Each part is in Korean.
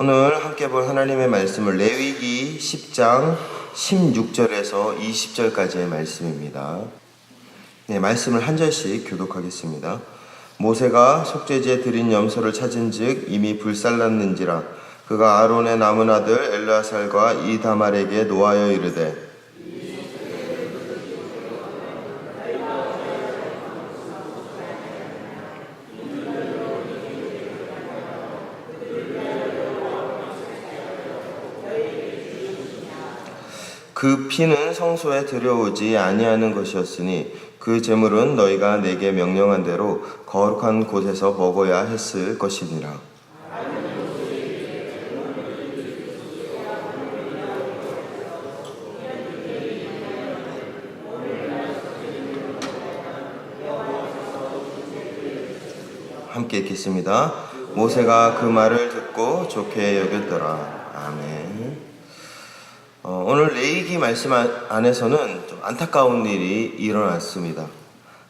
오늘 함께 볼 하나님의 말씀은 레위기 10장 16절에서 20절까지의 말씀입니다. 네, 말씀을 한 절씩 교독하겠습니다. 모세가 속죄지에 드린 염소를 찾은즉 이미 불살랐는지라 그가 아론의 남은 아들 엘라살과 이다말에게 노하여 이르되 그 피는 성소에 들여오지 아니하는 것이었으니 그 제물은 너희가 내게 명령한 대로 거룩한 곳에서 먹어야 했을 것이니라. 함께 읽겠습니다. 모세가 그 말을 듣고 좋게 여겼더라. 오늘 레이기 말씀 안- 안에서는 좀 안타까운 일이 일어났습니다.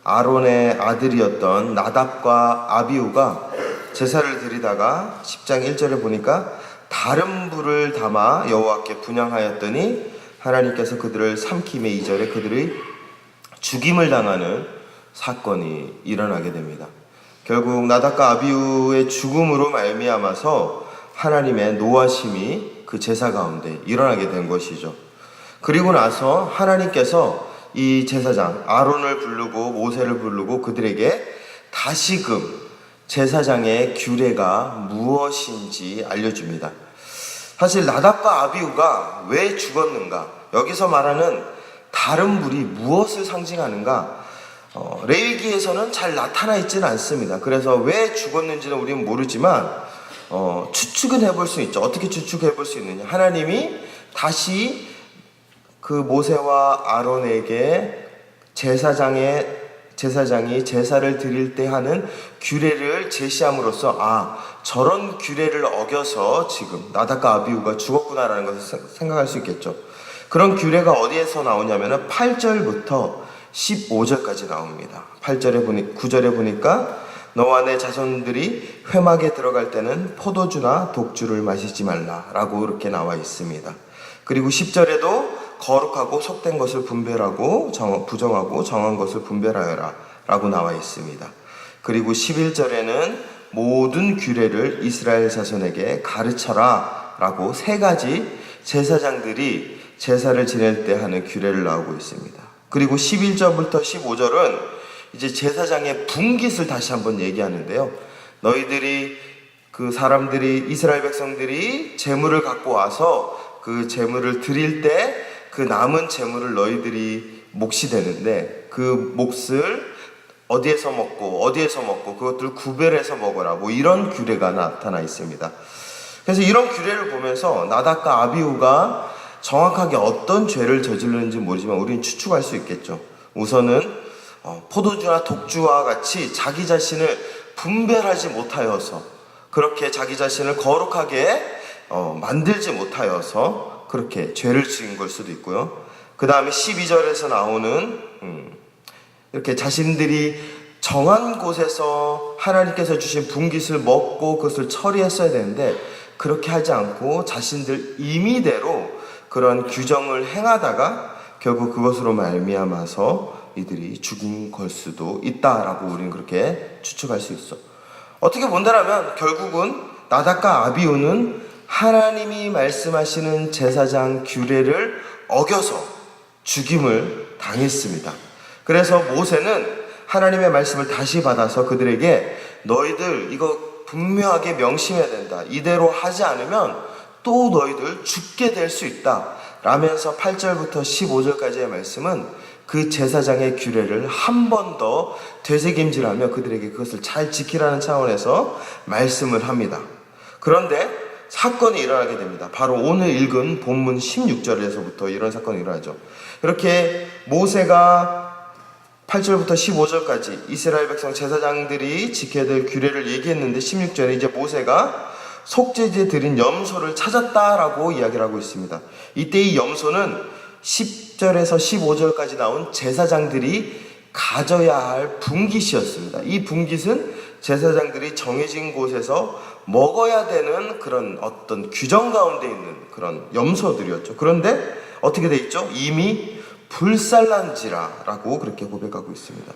아론의 아들이었던 나답과 아비우가 제사를 드리다가 10장 1절에 보니까 다른 불을 담아 여호와께 분양하였더니 하나님께서 그들을 삼킴의 2절에 그들의 죽임을 당하는 사건이 일어나게 됩니다. 결국 나답과 아비우의 죽음으로 말미암아서 하나님의 노하심이 그 제사 가운데 일어나게 된 것이죠. 그리고 나서 하나님께서 이 제사장 아론을 부르고 모세를 부르고 그들에게 다시금 제사장의 규례가 무엇인지 알려줍니다. 사실 나답과 아비우가 왜 죽었는가? 여기서 말하는 다른 불이 무엇을 상징하는가? 어, 레위기에서는 잘 나타나 있지는 않습니다. 그래서 왜 죽었는지는 우리는 모르지만 어, 추측은 해볼 수 있죠. 어떻게 추측해 볼 수 있느냐? 하나님이 다시 그 모세와 아론에게 제사장의 제사장이 제사를 드릴 때 하는 규례를 제시함으로써 아 저런 규례를 어겨서 지금 나답과 아비우가 죽었구나라는 것을 생- 생각할 수 있겠죠. 그런 규례가 어디에서 나오냐면은 8절부터 15절까지 나옵니다. 8절에 보니 9절에 보니까 너와 내 자손들이 회막에 들어갈 때는 포도주나 독주를 마시지 말라라고 이렇게 나와 있습니다. 그리고 10절에도 거룩하고 속된 것을 분별하고 정- 부정하고 정한 것을 분별하여라 라고 나와 있습니다. 그리고 11절에는 모든 규례를 이스라엘 자손에게 가르쳐라 라고 세 가지 제사장들이 제사를 지낼 때 하는 규례를 나오고 있습니다. 그리고 11절부터 15절은 이제 제사장의 분깃을 다시 한번 얘기하는데요. 너희들이 그 사람들이 이스라엘 백성들이 재물을 갖고 와서 그 재물을 드릴 때 그 남은 재물을 너희들이 몫이 되는데 그 몫을 어디에서 먹고 어디에서 먹고 그것들 구별해서 먹어라 뭐 이런 규례가 나타나 있습니다. 그래서 이런 규례를 보면서 나답과 아비우가 정확하게 어떤 죄를 저질렀는지 모르지만 우리는 추측할 수 있겠죠. 우선은 어, 포도주나 독주와 같이 자기 자신을 분별하지 못하여서 그렇게 자기 자신을 거룩하게 어, 만들지 못하여서 그렇게 죄를 지은 걸 수도 있고요. 그 다음에 12절에서 나오는 음, 이렇게 자신들이 정한 곳에서 하나님께서 주신 분깃을 먹고 그것을 처리했어야 되는데 그렇게 하지 않고 자신들 임의대로 그런 규정을 행하다가 결국 그것으로 말미암아서 이들이 죽인 걸 수도 있다라고 우리는 그렇게 추측할 수 있어. 어떻게 본다면 결국은 나답과 아비우는 하나님이 말씀하시는 제사장 규례를 어겨서 죽임을 당했습니다. 그래서 모세는 하나님의 말씀을 다시 받아서 그들에게 너희들 이거 분명하게 명심해야 된다. 이대로 하지 않으면 또 너희들 죽게 될 수 있다. 라면서 8절부터 15절까지의 말씀은 그 제사장의 규례를 한 번 더 되새김질하며 그들에게 그것을 잘 지키라는 차원에서 말씀을 합니다. 그런데 사건이 일어나게 됩니다. 바로 오늘 읽은 본문 16절에서부터 이런 사건이 일어나죠. 이렇게 모세가 8절부터 15절까지 이스라엘 백성 제사장들이 지켜야 될 규례를 얘기했는데 16절에 이제 모세가 속죄지에 드린 염소를 찾았다라고 이야기를 하고 있습니다. 이때 이 염소는 10절에서 15절까지 나온 제사장들이 가져야 할 분깃이었습니다. 이 분깃은 제사장들이 정해진 곳에서 먹어야 되는 그런 어떤 규정 가운데 있는 그런 염소들이었죠. 그런데 어떻게 돼 있죠? 이미 불살란지라라고 그렇게 고백하고 있습니다.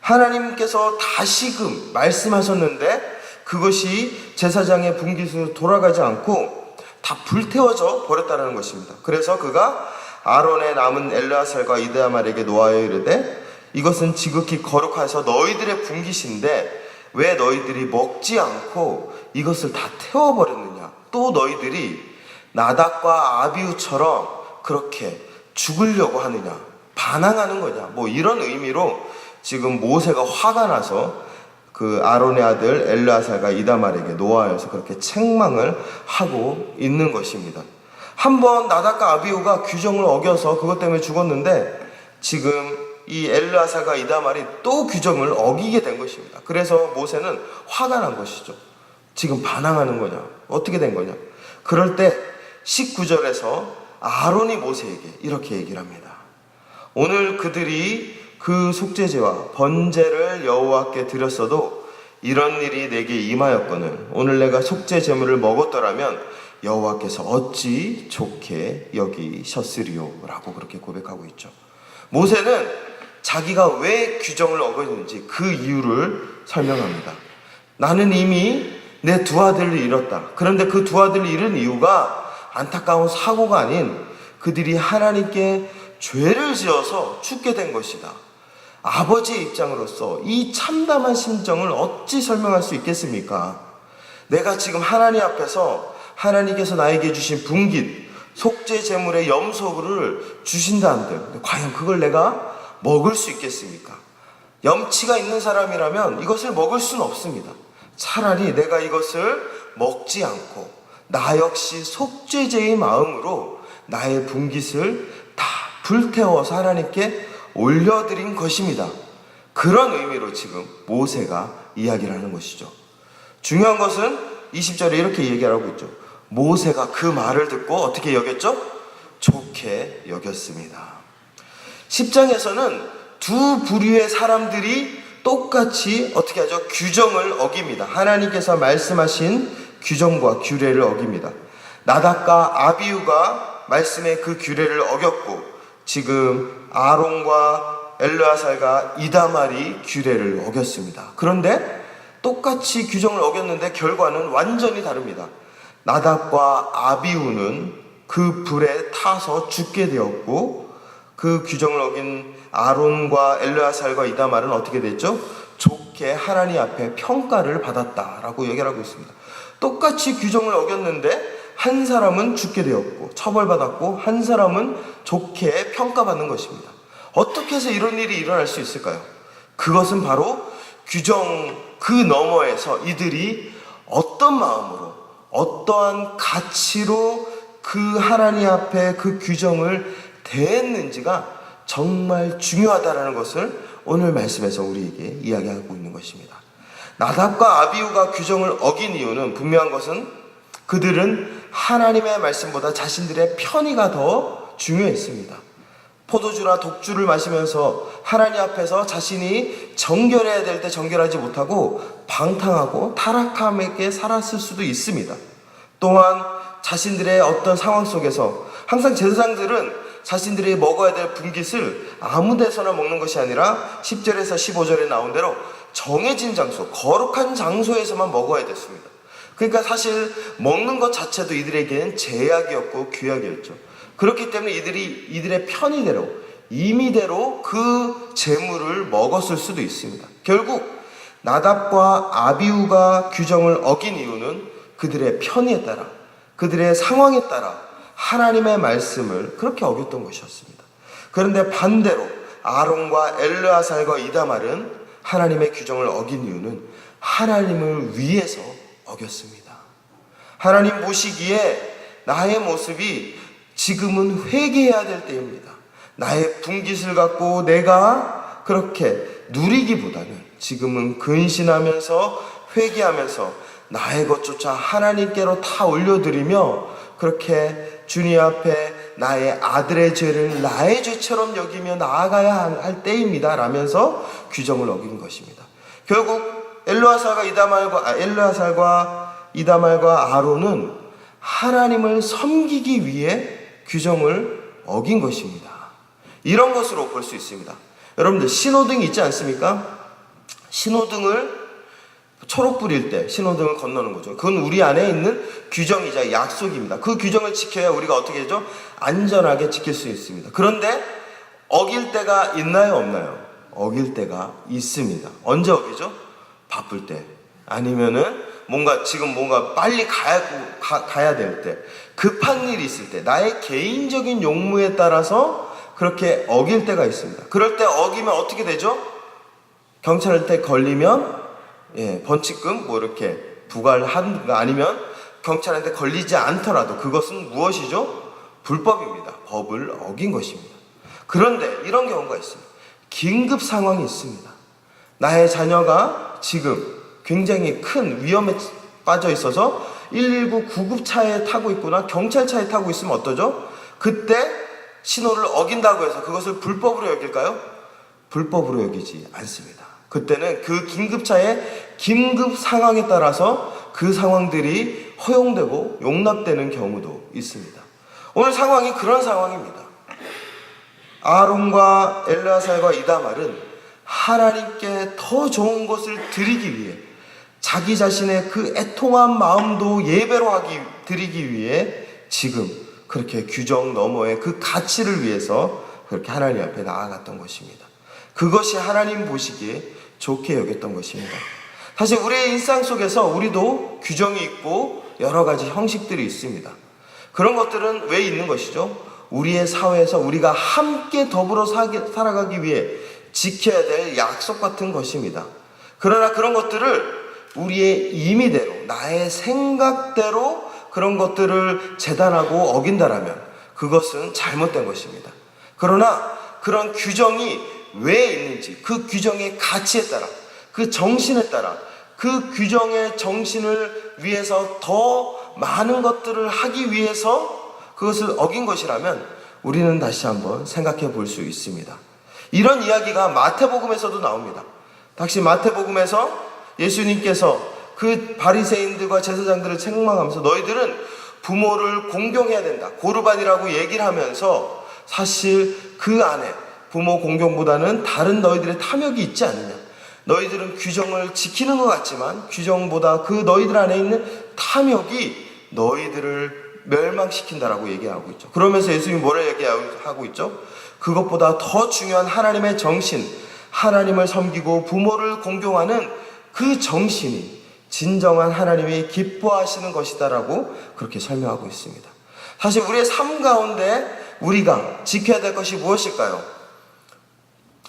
하나님께서 다시금 말씀하셨는데 그것이 제사장의 분깃으로 돌아가지 않고 다 불태워져 버렸다는 것입니다. 그래서 그가 아론의 남은 엘르아살과 이드아말에게 놓아여 이르되 이것은 지극히 거룩하여서 너희들의 분깃인데 왜 너희들이 먹지 않고 이것을 다 태워버렸느냐? 또 너희들이 나닥과 아비우처럼 그렇게 죽으려고 하느냐? 반항하는 거냐? 뭐 이런 의미로 지금 모세가 화가 나서 그 아론의 아들 엘르아살과 이다말에게 노아여서 그렇게 책망을 하고 있는 것입니다. 한 번 나닥과 아비우가 규정을 어겨서 그것 때문에 죽었는데 지금 이 엘르아살과 이다말이 또 규정을 어기게 된 것입니다. 그래서 모세는 화가 난 것이죠. 지금 반항하는 거냐? 어떻게 된 거냐? 그럴 때 19절에서 아론이 모세에게 이렇게 얘기를 합니다. 오늘 그들이 그 속죄제와 번제를 여호와께 드렸어도 이런 일이 내게 임하였거늘 오늘 내가 속죄 제물을 먹었더라면 여호와께서 어찌 좋게 여기셨으리요라고 그렇게 고백하고 있죠. 모세는 자기가 왜 규정을 어겼는지 그 이유를 설명합니다. 나는 이미 내 두 아들을 잃었다. 그런데 그 두 아들을 잃은 이유가 안타까운 사고가 아닌 그들이 하나님께 죄를 지어서 죽게 된 것이다. 아버지의 입장으로서 이 참담한 심정을 어찌 설명할 수 있겠습니까? 내가 지금 하나님 앞에서 하나님께서 나에게 주신 분깃, 속죄 제물의 염소를 주신다는데 과연 그걸 내가 먹을 수 있겠습니까? 염치가 있는 사람이라면 이것을 먹을 수는 없습니다. 차라리 내가 이것을 먹지 않고 나 역시 속죄제의 마음으로 나의 분깃을 다 불태워서 하나님께 올려드린 것입니다. 그런 의미로 지금 모세가 이야기를 하는 것이죠. 중요한 것은 20절에 이렇게 얘기하고 있죠. 모세가 그 말을 듣고 어떻게 여겼죠? 좋게 여겼습니다. 10장에서는 두 부류의 사람들이 똑같이 어떻게 하죠? 규정을 어깁니다. 하나님께서 말씀하신 규정과 규례를 어깁니다. 나닥과 아비우가 말씀의 그 규례를 어겼고 지금 아론과 엘르아살과 이다말이 규례를 어겼습니다. 그런데 똑같이 규정을 어겼는데 결과는 완전히 다릅니다. 나답과 아비우는 그 불에 타서 죽게 되었고 그 규정을 어긴 아론과 엘르아살과 이다말은 어떻게 됐죠? 좋게 하나님 앞에 평가를 받았다라고 얘기를 하고 있습니다. 똑같이 규정을 어겼는데 한 사람은 죽게 되었고 처벌받았고 한 사람은 좋게 평가받는 것입니다. 어떻게 해서 이런 일이 일어날 수 있을까요? 그것은 바로 규정 그 너머에서 이들이 어떤 마음으로 어떠한 가치로 그 하나님 앞에 그 규정을 대했는지가 정말 중요하다라는 것을 오늘 말씀에서 우리에게 이야기하고 있는 것입니다. 나답과 아비우가 규정을 어긴 이유는 분명한 것은 그들은 하나님의 말씀보다 자신들의 편의가 더 중요했습니다. 포도주나 독주를 마시면서 하나님 앞에서 자신이 정결해야 될 때 정결하지 못하고 방탕하고 타락함에게 살았을 수도 있습니다. 또한 자신들의 어떤 상황 속에서 항상 제사장들은 자신들이 먹어야 될 분깃을 아무 데서나 먹는 것이 아니라 10절에서 15절에 나온 대로 정해진 장소, 거룩한 장소에서만 먹어야 됐습니다. 그러니까 사실 먹는 것 자체도 이들에게는 제약이었고 규약이었죠. 그렇기 때문에 이들이 이들의 편의대로 임의대로 그 재물을 먹었을 수도 있습니다. 결국 나답과 아비우가 규정을 어긴 이유는 그들의 편의에 따라 그들의 상황에 따라 하나님의 말씀을 그렇게 어겼던 것이었습니다. 그런데 반대로 아론과 엘르아살과 이다말은 하나님의 규정을 어긴 이유는 하나님을 위해서 어겼습니다. 하나님 보시기에 나의 모습이 지금은 회개해야 될 때입니다. 나의 분깃을 갖고 내가 그렇게 누리기보다는 지금은 근신하면서 회개하면서 나의 것조차 하나님께로 다 올려드리며 그렇게 주님 앞에 나의 아들의 죄를 나의 죄처럼 여기며 나아가야 할 때입니다. 라면서 규정을 어긴 것입니다. 결국 엘르아살과 이다말과 아, 엘르아살과 이다말과 아론은 하나님을 섬기기 위해 규정을 어긴 것입니다. 이런 것으로 볼 수 있습니다. 여러분들 신호등이 있지 않습니까? 신호등을 초록불일 때 신호등을 건너는 거죠. 그건 우리 안에 있는 규정이자 약속입니다. 그 규정을 지켜야 우리가 어떻게 되죠? 안전하게 지킬 수 있습니다. 그런데 어길 때가 있나요, 없나요? 어길 때가 있습니다. 언제 어기죠? 바쁠 때. 아니면은 뭔가 지금 뭔가 빨리 가야, 가, 가야 될 때. 급한 일이 있을 때. 나의 개인적인 용무에 따라서 그렇게 어길 때가 있습니다. 그럴 때 어기면 어떻게 되죠? 경찰한테 걸리면 예, 번칙금 뭐 이렇게 부과를 한 아니면 경찰한테 걸리지 않더라도 그것은 무엇이죠? 불법입니다. 법을 어긴 것입니다. 그런데 이런 경우가 있습니다. 긴급 상황이 있습니다. 나의 자녀가 지금 굉장히 큰 위험에 빠져 있어서 119 구급차에 타고 있거나 경찰차에 타고 있으면 어떠죠? 그때 신호를 어긴다고 해서 그것을 불법으로 여길까요? 불법으로 여기지 않습니다. 그때는 그 긴급차의 긴급 상황에 따라서 그 상황들이 허용되고 용납되는 경우도 있습니다. 오늘 상황이 그런 상황입니다. 아론과 엘라살과 이다말은 하나님께 더 좋은 것을 드리기 위해 자기 자신의 그 애통한 마음도 예배로 하기 드리기 위해 지금 그렇게 규정 너머의 그 가치를 위해서 그렇게 하나님 앞에 나아갔던 것입니다. 그것이 하나님 보시기에 좋게 여겼던 것입니다. 사실 우리의 일상 속에서 우리도 규정이 있고 여러 가지 형식들이 있습니다. 그런 것들은 왜 있는 것이죠? 우리의 사회에서 우리가 함께 더불어 살아가기 위해 지켜야 될 약속 같은 것입니다. 그러나 그런 것들을 우리의 임의대로, 나의 생각대로 그런 것들을 재단하고 어긴다라면 그것은 잘못된 것입니다. 그러나 그런 규정이 왜 있는지, 그 규정의 가치에 따라, 그 정신에 따라, 그 규정의 정신을 위해서 더 많은 것들을 하기 위해서 그것을 어긴 것이라면 우리는 다시 한번 생각해 볼 수 있습니다. 이런 이야기가 마태복음에서도 나옵니다. 당시 마태복음에서 예수님께서 그 바리새인들과 제사장들을 책망하면서 너희들은 부모를 공경해야 된다. 고르반이라고 얘기를 하면서 사실 그 안에 부모 공경보다는 다른 너희들의 탐욕이 있지 않느냐. 너희들은 규정을 지키는 것 같지만 규정보다 그 너희들 안에 있는 탐욕이 너희들을 멸망시킨다라고 얘기하고 있죠. 그러면서 예수님이 뭐를 얘기하고 있죠? 그것보다 더 중요한 하나님의 정신, 하나님을 섬기고 부모를 공경하는 그 정신이 진정한 하나님이 기뻐하시는 것이다라고 그렇게 설명하고 있습니다. 사실 우리의 삶 가운데 우리가 지켜야 될 것이 무엇일까요?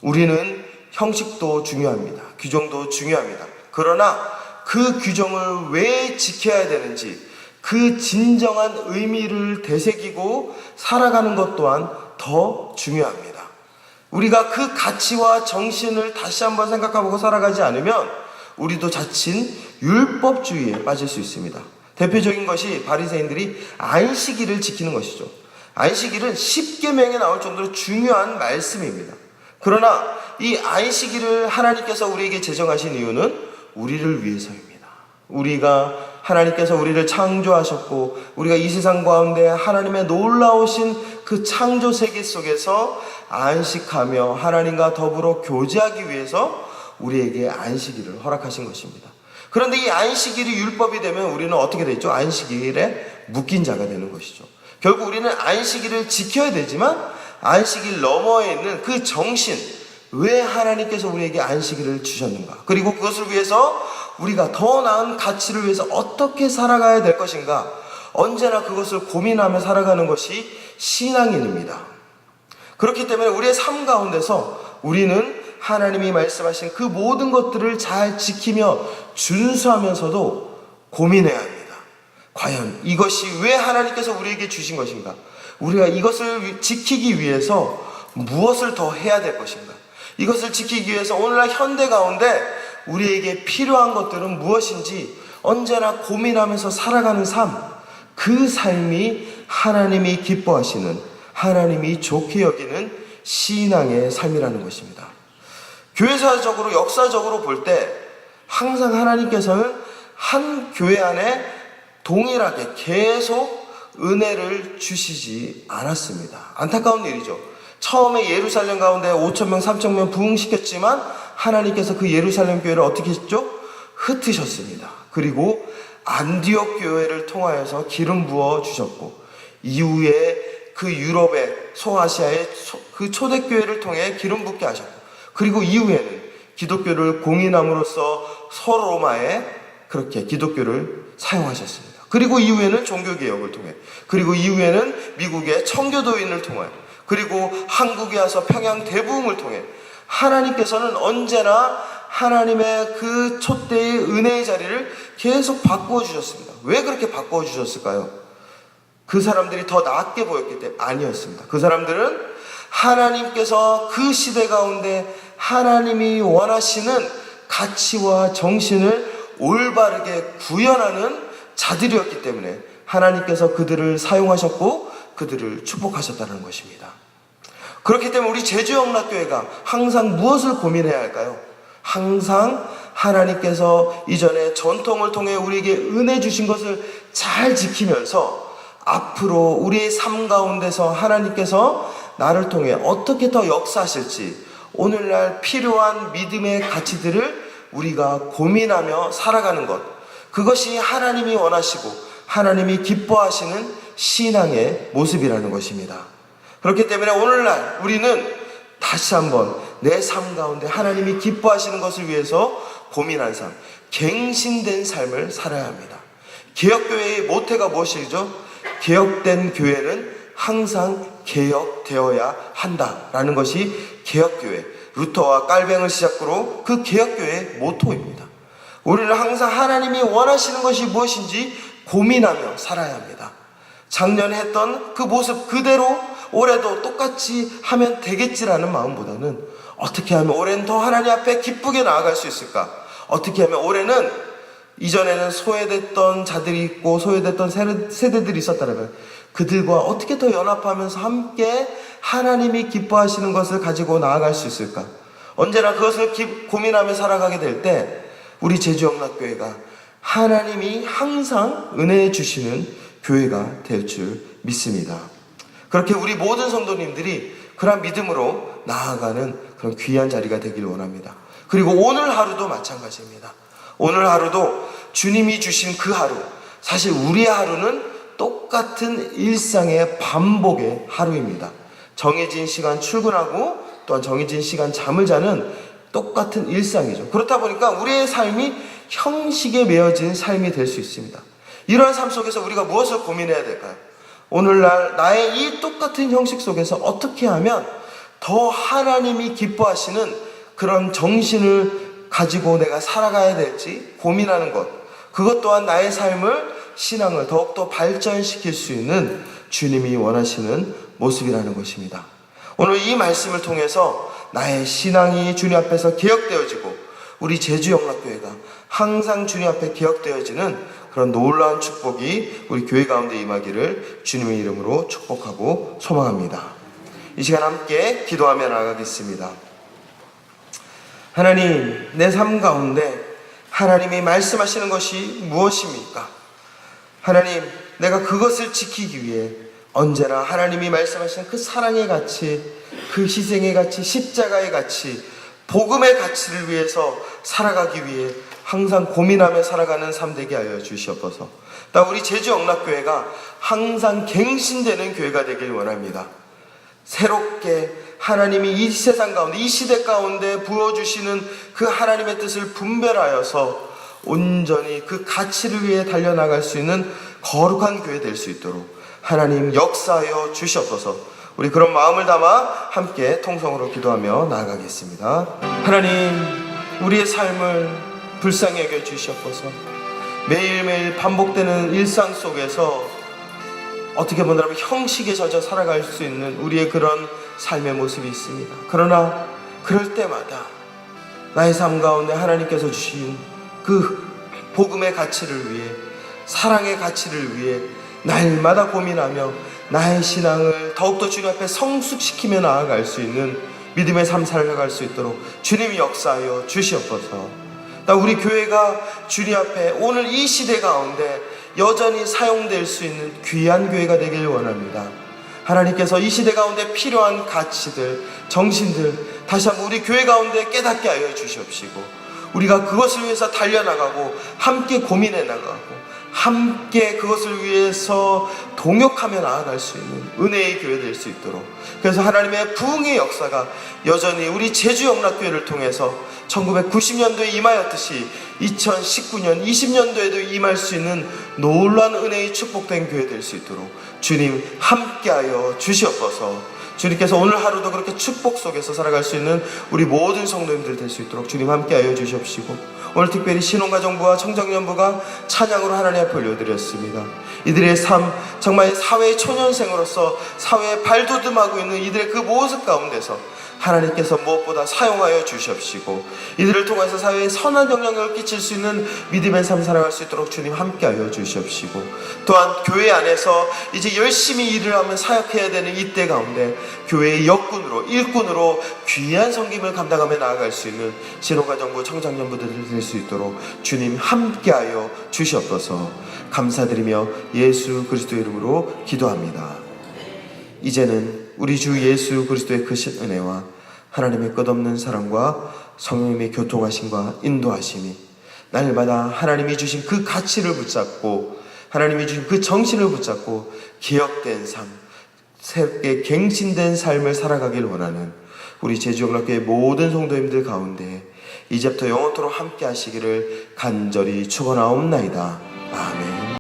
우리는 형식도 중요합니다. 규정도 중요합니다. 그러나 그 규정을 왜 지켜야 되는지 그 진정한 의미를 되새기고 살아가는 것 또한 더 중요합니다. 우리가 그 가치와 정신을 다시 한번 생각해보고 살아가지 않으면 우리도 자칫 율법주의에 빠질 수 있습니다. 대표적인 것이 바리새인들이 안식일을 지키는 것이죠. 안식일은 10계명에 나올 정도로 중요한 말씀입니다. 그러나 이 안식일을 하나님께서 우리에게 제정하신 이유는 우리를 위해서입니다. 우리가 하나님께서 우리를 창조하셨고 우리가 이 세상 가운데 하나님의 놀라우신 그 창조 세계 속에서 안식하며 하나님과 더불어 교제하기 위해서 우리에게 안식일을 허락하신 것입니다. 그런데 이 안식일이 율법이 되면 우리는 어떻게 되죠? 안식일에 묶인 자가 되는 것이죠. 결국 우리는 안식일을 지켜야 되지만 안식일 너머에 있는 그 정신, 왜 하나님께서 우리에게 안식일을 주셨는가? 그리고 그것을 위해서 우리가 더 나은 가치를 위해서 어떻게 살아가야 될 것인가? 언제나 그것을 고민하며 살아가는 것이 신앙인입니다. 그렇기 때문에 우리의 삶 가운데서 우리는 하나님이 말씀하신 그 모든 것들을 잘 지키며 준수하면서도 고민해야 합니다. 과연 이것이 왜 하나님께서 우리에게 주신 것인가? 우리가 이것을 지키기 위해서 무엇을 더 해야 될 것인가? 이것을 지키기 위해서 오늘날 현대 가운데 우리에게 필요한 것들은 무엇인지 언제나 고민하면서 살아가는 삶, 그 삶이 하나님이 기뻐하시는, 하나님이 좋게 여기는 신앙의 삶이라는 것입니다. 교회사적으로, 역사적으로 볼 때 항상 하나님께서는 한 교회 안에 동일하게 계속 은혜를 주시지 않았습니다. 안타까운 일이죠. 처음에 예루살렘 가운데 5천명, 3천명 부흥시켰지만 하나님께서 그 예루살렘 교회를 어떻게 했죠? 흩으셨습니다. 그리고 안디옥 교회를 통하여서 기름 부어 주셨고 이후에 그 유럽의 소아시아의 초- 그 초대교회를 통해 기름 붓게 하셨고 그리고 이후에는 기독교를 공인함으로써 서로마에 그렇게 기독교를 사용하셨습니다. 그리고 이후에는 종교개혁을 통해 그리고 이후에는 미국의 청교도인을 통해 그리고 한국에 와서 평양 대부흥을 통해 하나님께서는 언제나 하나님의 그 촛대의 은혜의 자리를 계속 바꾸어 주셨습니다. 왜 그렇게 바꾸어 주셨을까요? 그 사람들이 더 낫게 보였기 때문에 아니었습니다. 그 사람들은 하나님께서 그 시대 가운데 하나님이 원하시는 가치와 정신을 올바르게 구현하는 자들이었기 때문에 하나님께서 그들을 사용하셨고 그들을 축복하셨다는 것입니다. 그렇기 때문에 우리 제주영락교회가 항상 무엇을 고민해야 할까요? 항상 하나님께서 이전에 전통을 통해 우리에게 은혜 주신 것을 잘 지키면서 앞으로 우리의 삶 가운데서 하나님께서 나를 통해 어떻게 더 역사하실지 오늘날 필요한 믿음의 가치들을 우리가 고민하며 살아가는 것. 그것이 하나님이 원하시고 하나님이 기뻐하시는 신앙의 모습이라는 것입니다. 그렇기 때문에 오늘날 우리는 다시 한번 내 삶 가운데 하나님이 기뻐하시는 것을 위해서 고민한 삶, 갱신된 삶을 살아야 합니다. 개혁교회의 모태가 무엇이죠? 개혁된 교회는 항상 개혁되어야 한다라는 것이 개혁교회, 루터와 깔뱅을 시작으로 그 개혁교회의 모토입니다. 우리는 항상 하나님이 원하시는 것이 무엇인지 고민하며 살아야 합니다. 작년에 했던 그 모습 그대로 올해도 똑같이 하면 되겠지라는 마음보다는 어떻게 하면 올해는 더 하나님 앞에 기쁘게 나아갈 수 있을까? 어떻게 하면 올해는 이전에는 소외됐던 자들이 있고 소외됐던 세대- 세대들이 있었다면 그들과 어떻게 더 연합하면서 함께 하나님이 기뻐하시는 것을 가지고 나아갈 수 있을까? 언제나 그것을 기- 고민하며 살아가게 될 때 우리 제주영락교회가 하나님이 항상 은혜 주시는 교회가 될 줄 믿습니다. 그렇게 우리 모든 성도님들이 그런 믿음으로 나아가는 그런 귀한 자리가 되길 원합니다. 그리고 오늘 하루도 마찬가지입니다. 오늘 하루도 주님이 주신 그 하루, 사실 우리의 하루는 똑같은 일상의 반복의 하루입니다. 정해진 시간 출근하고 또한 정해진 시간 잠을 자는 똑같은 일상이죠. 그렇다 보니까 우리의 삶이 형식에 매어진 삶이 될 수 있습니다. 이러한 삶 속에서 우리가 무엇을 고민해야 될까요? 오늘날 나의 이 똑같은 형식 속에서 어떻게 하면 더 하나님이 기뻐하시는 그런 정신을 가지고 내가 살아가야 될지 고민하는 것. 그것 또한 나의 삶을 신앙을 더욱더 발전시킬 수 있는 주님이 원하시는 모습이라는 것입니다. 오늘 이 말씀을 통해서 나의 신앙이 주님 앞에서 개혁되어지고 우리 제주영락교회가 항상 주님 앞에 개혁되어지는 그런 놀라운 축복이 우리 교회 가운데 임하기를 주님의 이름으로 축복하고 소망합니다. 이 시간 함께 기도하며 나가겠습니다. 하나님, 내 삶 가운데 하나님이 말씀하시는 것이 무엇입니까? 하나님, 내가 그것을 지키기 위해 언제나 하나님이 말씀하시는 그 사랑의 가치, 그 희생의 가치, 십자가의 가치, 복음의 가치를 위해서 살아가기 위해 항상 고민하며 살아가는 삶 되게 하여 주시옵소서. 나 우리 제주 영락교회가 항상 갱신되는 교회가 되길 원합니다. 새롭게 하나님이 이 세상 가운데 이 시대 가운데 부어주시는 그 하나님의 뜻을 분별하여서 온전히 그 가치를 위해 달려나갈 수 있는 거룩한 교회 될 수 있도록 하나님 역사하여 주시옵소서. 우리 그런 마음을 담아 함께 통성으로 기도하며 나아가겠습니다. 하나님 우리의 삶을 불쌍히 여겨 주시옵소서. 매일매일 반복되는 일상 속에서 어떻게 보면 형식에 젖어 살아갈 수 있는 우리의 그런 삶의 모습이 있습니다. 그러나 그럴 때마다 나의 삶 가운데 하나님께서 주신 그 복음의 가치를 위해 사랑의 가치를 위해 날마다 고민하며 나의 신앙을 더욱더 주님 앞에 성숙시키며 나아갈 수 있는 믿음의 삶 살아갈 수 있도록 주님이 역사하여 주시옵소서. 나 우리 교회가 주님 앞에 오늘 이 시대 가운데 여전히 사용될 수 있는 귀한 교회가 되길 원합니다. 하나님께서 이 시대 가운데 필요한 가치들, 정신들 다시 한번 우리 교회 가운데 깨닫게 하여 주시옵시고 우리가 그것을 위해서 달려나가고 함께 고민해 나가고 함께 그것을 위해서 동역하며 나아갈 수 있는 은혜의 교회 될 수 있도록. 그래서 하나님의 부흥의 역사가 여전히 우리 제주 영락교회를 통해서 1990년도에 임하였듯이 2019년 20년도에도 임할 수 있는 놀라운 은혜의 축복된 교회 될 수 있도록 주님 함께하여 주시옵소서 주님께서 오늘 하루도 그렇게 축복 속에서 살아갈 수 있는 우리 모든 성도님들 될 수 있도록 주님 함께 하여 주시옵시고 오늘 특별히 신혼가정부와 청정년부가 찬양으로 하나님 앞에 올려드렸습니다. 이들의 삶 정말 사회 초년생으로서 사회에 발돋움하고 있는 이들의 그 모습 가운데서 하나님께서 무엇보다 사용하여 주시옵시고 이들을 통해서 사회에 선한 영향력을 끼칠 수 있는 믿음의 삶 살아갈 수 있도록 주님 함께하여 주시옵시고 또한 교회 안에서 이제 열심히 일을 하면 사역해야 되는 이때 가운데 교회의 역군으로 일꾼으로 귀한 섬김을 감당하며 나아갈 수 있는 신호가정부 청장년부들이 될수 있도록 주님 함께하여 주시옵소서 감사드리며 예수 그리스도 이름으로 기도합니다. 이제는 우리 주 예수 그리스도의 크신 은혜와 하나님의 끝없는 사랑과 성령님의 교통하심과 인도하심이 날마다 하나님이 주신 그 가치를 붙잡고 하나님이 주신 그 정신을 붙잡고 기억된 삶, 새롭게 갱신된 삶을 살아가길 원하는 우리 제주영락교회 모든 성도님들 가운데 이제부터 영원토록 함께 하시기를 간절히 축원하옵나이다. 아멘.